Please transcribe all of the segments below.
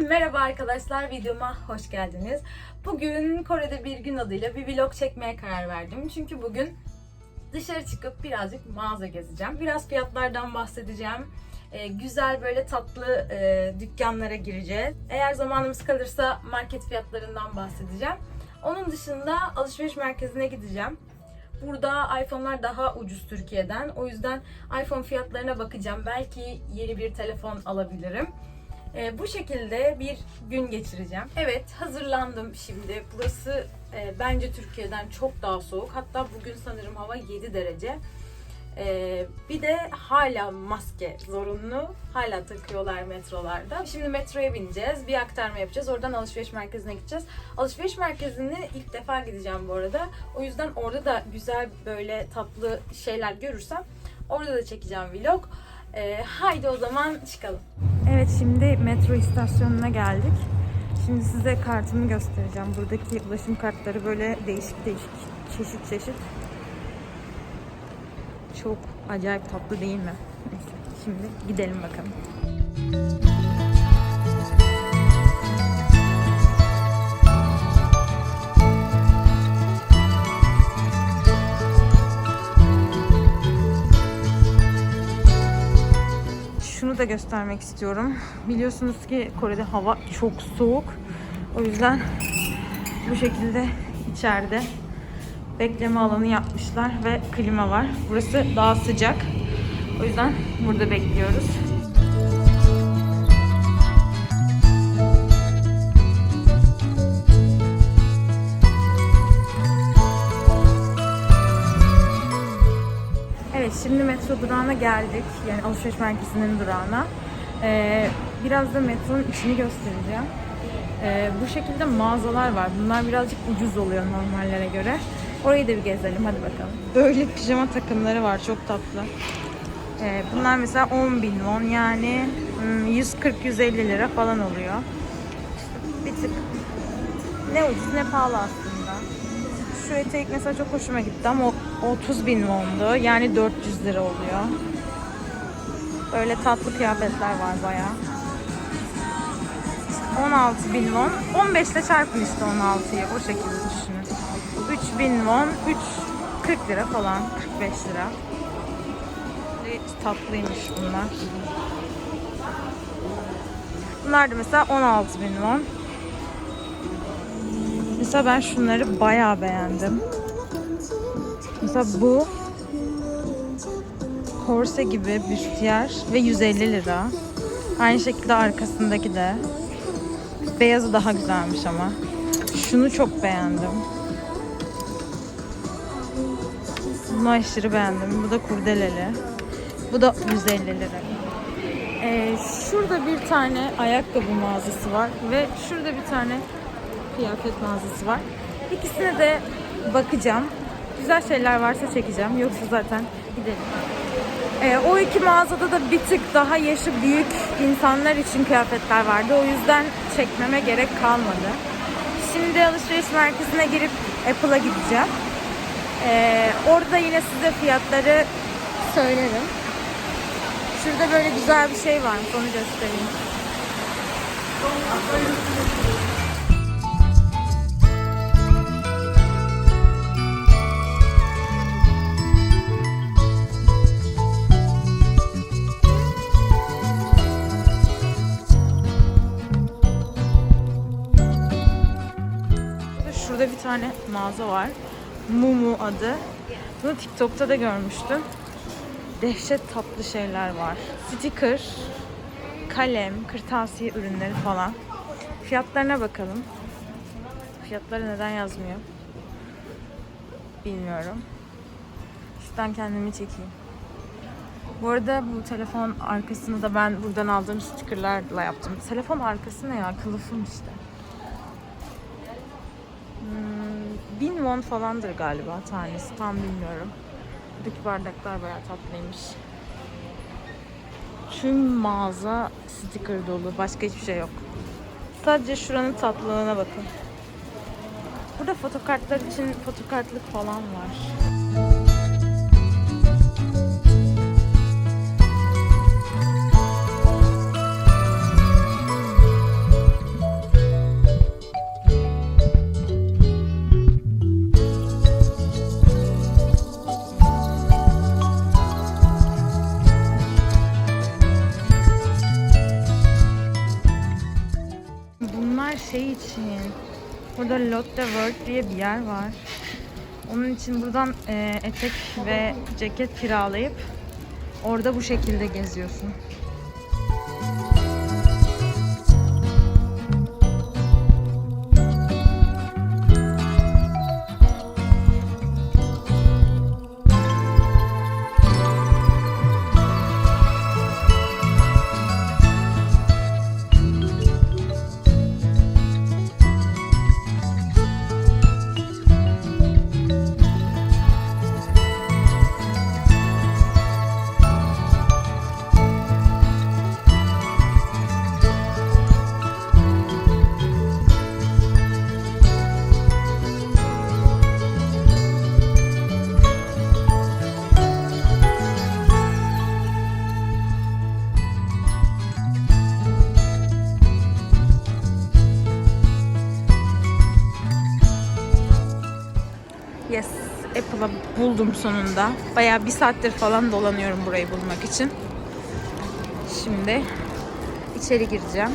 merhaba arkadaşlar videoma hoş geldiniz. Bugün Kore'de bir gün adıyla bir vlog çekmeye karar verdim. Çünkü bugün dışarı çıkıp birazcık mağaza gezeceğim. Biraz fiyatlardan bahsedeceğim. Ee, güzel böyle tatlı e, dükkanlara gireceğiz. Eğer zamanımız kalırsa market fiyatlarından bahsedeceğim. Onun dışında alışveriş merkezine gideceğim. Burada iPhone'lar daha ucuz Türkiye'den. O yüzden iPhone fiyatlarına bakacağım. Belki yeni bir telefon alabilirim. Ee, bu şekilde bir gün geçireceğim. Evet hazırlandım şimdi. Burası e, bence Türkiye'den çok daha soğuk. Hatta bugün sanırım hava 7 derece. Ee, bir de hala maske zorunlu. Hala takıyorlar metrolarda. Şimdi metroya bineceğiz. Bir aktarma yapacağız. Oradan alışveriş merkezine gideceğiz. Alışveriş merkezine ilk defa gideceğim bu arada. O yüzden orada da güzel böyle tatlı şeyler görürsem orada da çekeceğim vlog. Ee, haydi o zaman çıkalım. Evet şimdi metro istasyonuna geldik. Şimdi size kartımı göstereceğim. Buradaki ulaşım kartları böyle değişik değişik çeşit çeşit. Çok acayip tatlı değil mi? Neyse şimdi gidelim bakalım. Da göstermek istiyorum. Biliyorsunuz ki Kore'de hava çok soğuk. O yüzden bu şekilde içeride bekleme alanı yapmışlar ve klima var. Burası daha sıcak. O yüzden burada bekliyoruz. Şimdi metro durağına geldik. Yani alışveriş merkezinin durağına. Ee, biraz da metronun içini göstereceğim. Ee, bu şekilde mağazalar var. Bunlar birazcık ucuz oluyor normallere göre. Orayı da bir gezelim hadi bakalım. Böyle pijama takımları var çok tatlı. Ee, bunlar mesela 10 bin won yani hmm, 140-150 lira falan oluyor. Bir tık ne ucuz ne pahalı aslında. Şu etek mesela çok hoşuma gitti ama o 30 bin wondu. Yani 400 lira oluyor. Böyle tatlı kıyafetler var bayağı. 16 bin won. 15 ile çarpın işte 16'yı. O şekilde düşünün. 3 bin won. 3 40 lira falan. 45 lira. Tatlıymış bunlar. Bunlar da mesela 16 bin won. Mesela ben şunları bayağı beğendim. Mesela bu korse gibi büstiyer ve 150 lira. Aynı şekilde arkasındaki de. Beyazı daha güzelmiş ama. Şunu çok beğendim. Bunu aşırı beğendim. Bu da kurdeleli. Bu da 150 lira. Ee, şurada bir tane ayakkabı mağazası var ve şurada bir tane kıyafet mağazası var. İkisine de bakacağım. Güzel şeyler varsa çekeceğim. Yoksa zaten gidelim. Ee, o iki mağazada da bir tık daha yaşı büyük insanlar için kıyafetler vardı. O yüzden çekmeme gerek kalmadı. Şimdi alışveriş merkezine girip Apple'a gideceğim. Ee, orada yine size fiyatları söylerim. Şurada böyle güzel bir şey varmış. Onu göstereyim. Şurada bir tane mağaza var. Mumu adı. Bunu TikTok'ta da görmüştüm. Dehşet tatlı şeyler var. Sticker, kalem, kırtasiye ürünleri falan. Fiyatlarına bakalım. Fiyatları neden yazmıyor? Bilmiyorum. Şuradan kendimi çekeyim. Bu arada bu telefon arkasını da ben buradan aldığım stickerlarla yaptım. Telefon arkası ne ya? Kılıfım işte. Won falandır galiba tanesi. Tam bilmiyorum. Buradaki bardaklar bayağı tatlıymış. Tüm mağaza sticker dolu. Başka hiçbir şey yok. Sadece şuranın tatlılığına bakın. Burada fotokartlar için fotokartlık falan var. Şey için. Burada Lotte World diye bir yer var. Onun için buradan e, etek ve ceket kiralayıp orada bu şekilde geziyorsun. Yes, Apple'a buldum sonunda. Bayağı bir saattir falan dolanıyorum burayı bulmak için. Şimdi içeri gireceğim.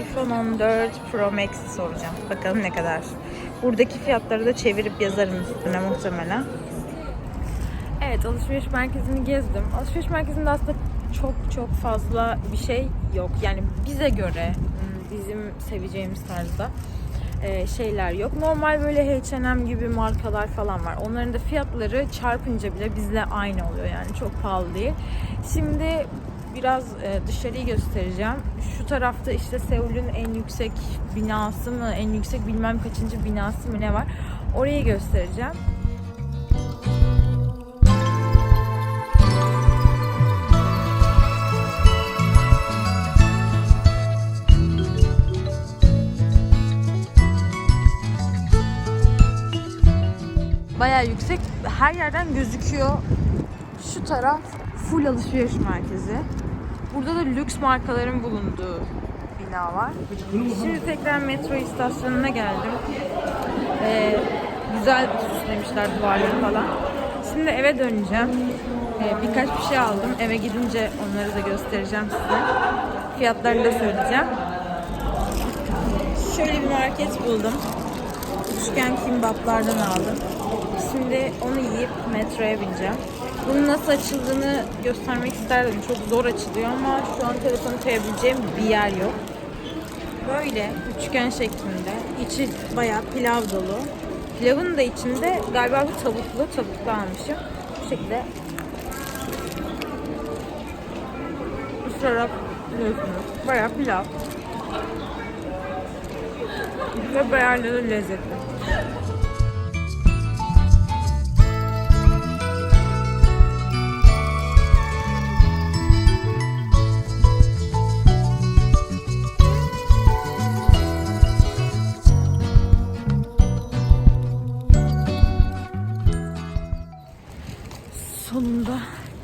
İPhone 14 Pro Max soracağım. Bakalım ne kadar. Buradaki fiyatları da çevirip yazarım üstüne muhtemelen. Evet alışveriş merkezini gezdim. Alışveriş merkezinde aslında çok çok fazla bir şey yok. Yani bize göre hmm, bizim seveceğimiz tarzda e, şeyler yok. Normal böyle H&M gibi markalar falan var. Onların da fiyatları çarpınca bile bizle aynı oluyor yani çok pahalı değil. Şimdi biraz e, dışarıyı göstereceğim. Şu tarafta işte Seul'ün en yüksek binası mı, en yüksek bilmem kaçıncı binası mı ne var. Orayı göstereceğim. Bayağı yüksek. Her yerden gözüküyor. Şu taraf full alışveriş merkezi. Burada da lüks markaların bulunduğu bina var. Şimdi tekrar metro istasyonuna geldim. Ee, güzel süslemişler duvarları falan. Şimdi eve döneceğim. Ee, birkaç bir şey aldım. Eve gidince onları da göstereceğim size. Fiyatlarını da söyleyeceğim. Şöyle bir market buldum. Üçgen kimbaplardan aldım. Şimdi onu yiyip metroya bineceğim. Bunun nasıl açıldığını göstermek isterdim. Çok zor açılıyor ama şu an telefonu koyabileceğim bir yer yok. Böyle üçgen şeklinde. İçi bayağı pilav dolu. Pilavın da içinde galiba bu tavuklu. Tavuklu almışım. Bu şekilde ısırarak yiyorsunuz. Bayağı pilav. Ve bayağı lezzetli.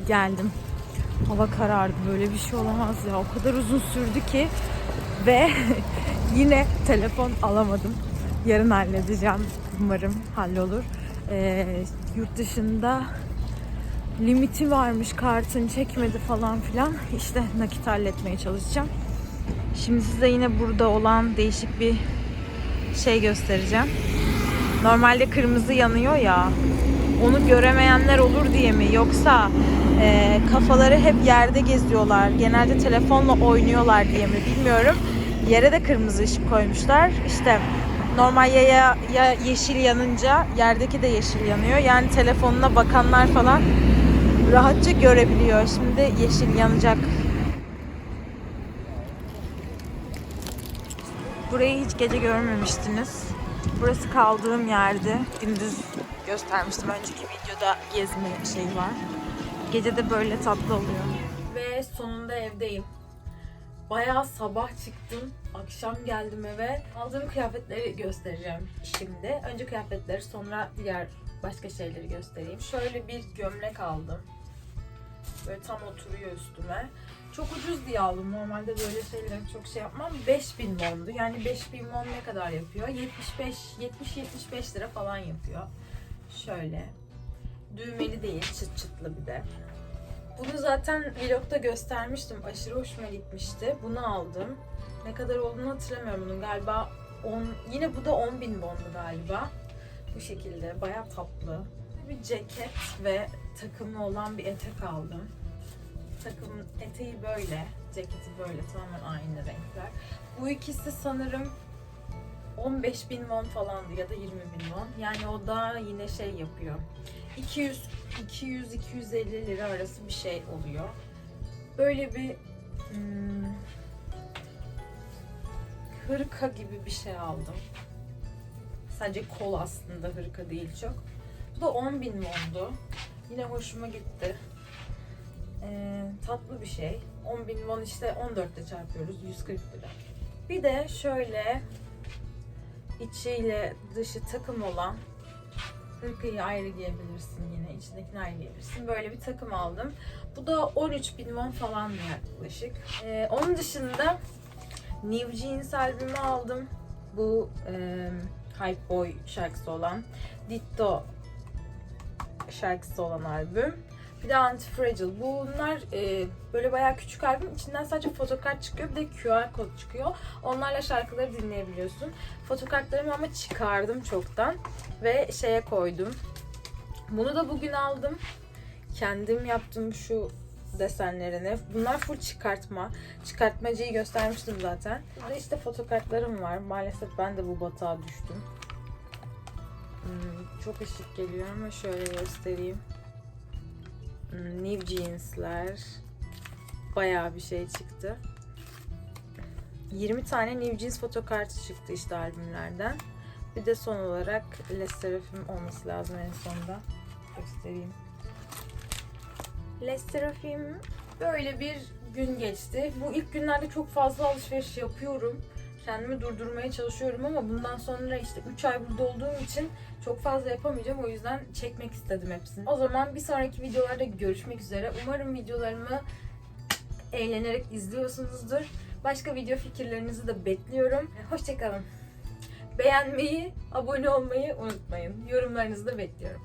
Geldim. Hava karardı. Böyle bir şey olamaz ya. O kadar uzun sürdü ki ve yine telefon alamadım. Yarın halledeceğim. Umarım hallolur. Ee, yurt dışında limiti varmış kartın çekmedi falan filan. İşte nakit halletmeye çalışacağım. Şimdi size yine burada olan değişik bir şey göstereceğim. Normalde kırmızı yanıyor ya. Onu göremeyenler olur diye mi? Yoksa e, kafaları hep yerde geziyorlar. Genelde telefonla oynuyorlar diye mi bilmiyorum. Yere de kırmızı ışık koymuşlar. İşte normal yaya ya yeşil yanınca yerdeki de yeşil yanıyor. Yani telefonuna bakanlar falan rahatça görebiliyor. Şimdi yeşil yanacak. Burayı hiç gece görmemiştiniz. Burası kaldığım yerdi. Gündüz göstermiştim. Önceki videoda gezme şeyi var. Gece de böyle tatlı oluyor. Ve sonunda evdeyim. Bayağı sabah çıktım. Akşam geldim eve. Aldığım kıyafetleri göstereceğim şimdi. Önce kıyafetleri sonra diğer başka şeyleri göstereyim. Şöyle bir gömlek aldım. Böyle tam oturuyor üstüme. Çok ucuz diye aldım. Normalde böyle şeyleri çok şey yapmam. 5000 wondu. Yani 5000 won ne kadar yapıyor? 75 70-75 lira falan yapıyor. Şöyle. Düğmeli değil, çıt çıtlı bir de. Bunu zaten vlogda göstermiştim. Aşırı hoşuma gitmişti. Bunu aldım. Ne kadar olduğunu hatırlamıyorum bunun. Galiba 10, yine bu da 10 bin bondu galiba. Bu şekilde. Bayağı tatlı. Bir ceket ve takımı olan bir etek aldım. Takımın eteği böyle. Ceketi böyle. Tamamen aynı renkler. Bu ikisi sanırım 15 bin won falandı ya da 20 bin won. Yani o da yine şey yapıyor. 200 200 250 lira arası bir şey oluyor. Böyle bir hmm, hırka gibi bir şey aldım. Sadece kol aslında hırka değil çok. Bu da 10 bin wondu. Yine hoşuma gitti. Ee, tatlı bir şey. 10 bin won işte 14 ile çarpıyoruz. 140 lira. Bir de şöyle içiyle dışı takım olan hırkayı ayrı giyebilirsin yine. içindekini ayrı giyebilirsin. Böyle bir takım aldım. Bu da 13 bin won falan yaklaşık. Ee, onun dışında New Jeans albümü aldım. Bu e, Hype Boy şarkısı olan. Ditto şarkısı olan albüm. Bir de Antifragile. Bunlar e, böyle bayağı küçük albüm. İçinden sadece fotokart çıkıyor. Bir de QR kod çıkıyor. Onlarla şarkıları dinleyebiliyorsun. Fotokartlarımı ama çıkardım çoktan. Ve şeye koydum. Bunu da bugün aldım. Kendim yaptım şu desenlerini. Bunlar full çıkartma. Çıkartmacıyı göstermiştim zaten. Burada işte fotokartlarım var. Maalesef ben de bu batağa düştüm. Hmm, çok ışık geliyor ama şöyle göstereyim. Hmm, New Jeans'ler. Bayağı bir şey çıktı. 20 tane New Jeans fotokartı çıktı işte albümlerden. Bir de son olarak Les Seraphim olması lazım en sonda. Göstereyim. Les Seraphim böyle bir gün geçti. Bu ilk günlerde çok fazla alışveriş yapıyorum. Kendimi durdurmaya çalışıyorum ama bundan sonra işte 3 ay burada olduğum için çok fazla yapamayacağım. O yüzden çekmek istedim hepsini. O zaman bir sonraki videolarda görüşmek üzere. Umarım videolarımı eğlenerek izliyorsunuzdur. Başka video fikirlerinizi de bekliyorum. Hoşçakalın. Beğenmeyi, abone olmayı unutmayın. Yorumlarınızı da bekliyorum.